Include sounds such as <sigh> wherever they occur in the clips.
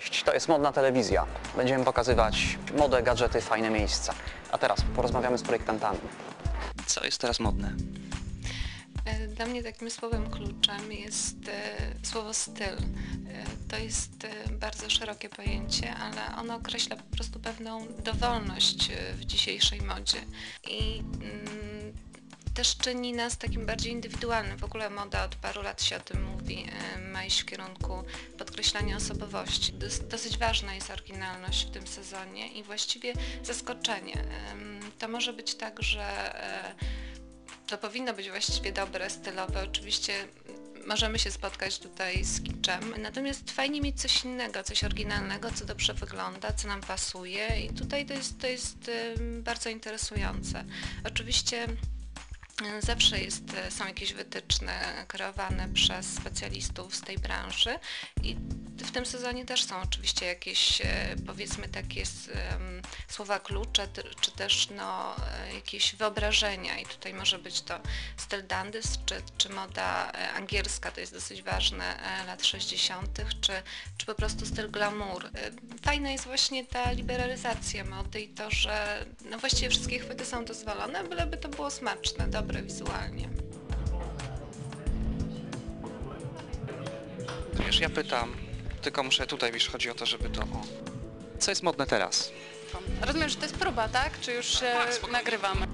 Cześć, to jest Modna Telewizja. Będziemy pokazywać modę, gadżety, fajne miejsca. A teraz porozmawiamy z projektantami. Co jest teraz modne? E, Dla mnie takim słowem kluczem jest e, słowo styl. E, To jest bardzo szerokie pojęcie, ale ono określa po prostu pewną dowolność w dzisiejszej modzie i mm, też czyni nas takim bardziej indywidualnym. W ogóle moda od paru lat się o tym mówi, e, ma iść w kierunku podkreślania osobowości. Dos- Dosyć ważna jest oryginalność w tym sezonie i właściwie zaskoczenie. To może być tak, że e, to powinno być właściwie dobre, stylowe. Oczywiście możemy się spotkać tutaj z kiczem, natomiast fajnie mieć coś innego, coś oryginalnego, co dobrze wygląda, co nam pasuje i tutaj to jest, to jest bardzo interesujące. Oczywiście Zawsze jest, y, są jakieś wytyczne kreowane przez specjalistów z tej branży i w tym sezonie też są oczywiście jakieś e, powiedzmy takie słowa klucze, czy też no, e, jakieś wyobrażenia i tutaj może być to styl dandys, czy, czy moda e, angielska, to jest dosyć ważne, lat 60., czy, czy po prostu styl glamour. Fajna jest właśnie ta liberalizacja mody i to, że no właściwie wszystkie chwyty są dozwolone, byleby to było smaczne, dobre wizualnie. Wiesz, ja pytam, tylko muszę tutaj, wiesz, chodzi o to, żeby to... O. Co jest modne teraz? Rozumiem, że to jest próba, tak? Czy już e, Tak, spokojnie. nagrywamy?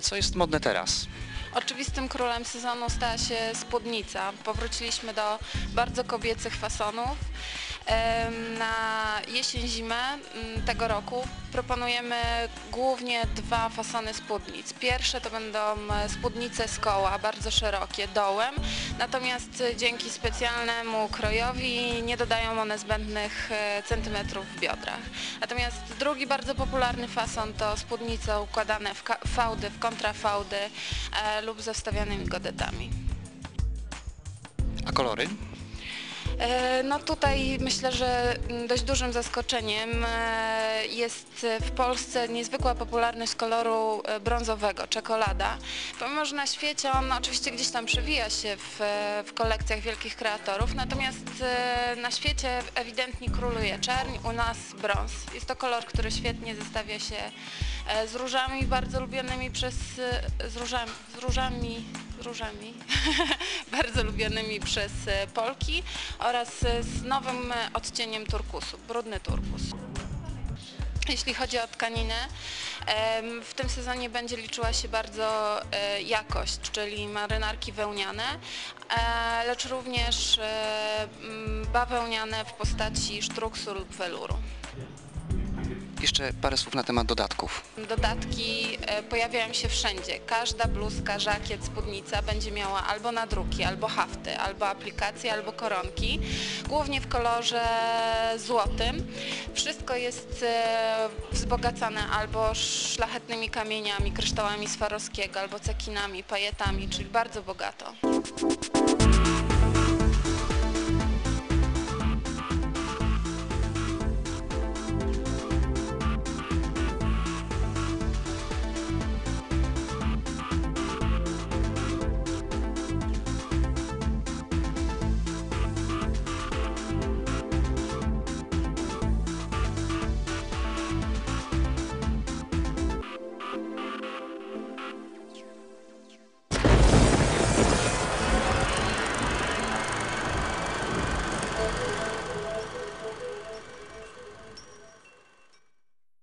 Co jest modne teraz? Oczywistym królem sezonu stała się spódnica. Powróciliśmy do bardzo kobiecych fasonów. Na jesień-zimę mm, tego roku proponujemy głównie dwa fasony spódnic. Pierwsze to będą e, spódnice z koła, bardzo szerokie, dołem, natomiast dzięki specjalnemu krojowi nie dodają one zbędnych e, centymetrów w biodrach. Natomiast drugi bardzo popularny fason to spódnice układane w fałdy, w kontrafałdy e, lub ze wstawianymi godetami. A kolory? E, No tutaj myślę, że dość dużym zaskoczeniem e, jest w Polsce niezwykła popularność koloru e, brązowego, czekolada. Pomimo, że na świecie on oczywiście gdzieś tam przewija się w, w kolekcjach wielkich kreatorów, natomiast na świecie ewidentnie króluje czerń, u nas brąz. Jest to kolor, który świetnie zestawia się z różami bardzo lubionymi przez, z różami, z różami, różami <laughs> bardzo lubionymi przez e, Polki oraz e, z nowym e, odcieniem turkusu, brudny turkus. Jeśli chodzi o tkaninę, w tym sezonie będzie liczyła się bardzo jakość, czyli marynarki wełniane, lecz również bawełniane w postaci sztruksu lub weluru. Jeszcze parę słów na temat dodatków. Dodatki e, pojawiają się wszędzie. Każda bluzka, żakiet, spódnica będzie miała albo nadruki, albo hafty, albo aplikacje, albo koronki, głównie w kolorze złotym. Wszystko jest e, wzbogacane albo szlachetnymi kamieniami, kryształami Swarowskiego, albo cekinami, pajetami, czyli bardzo bogato.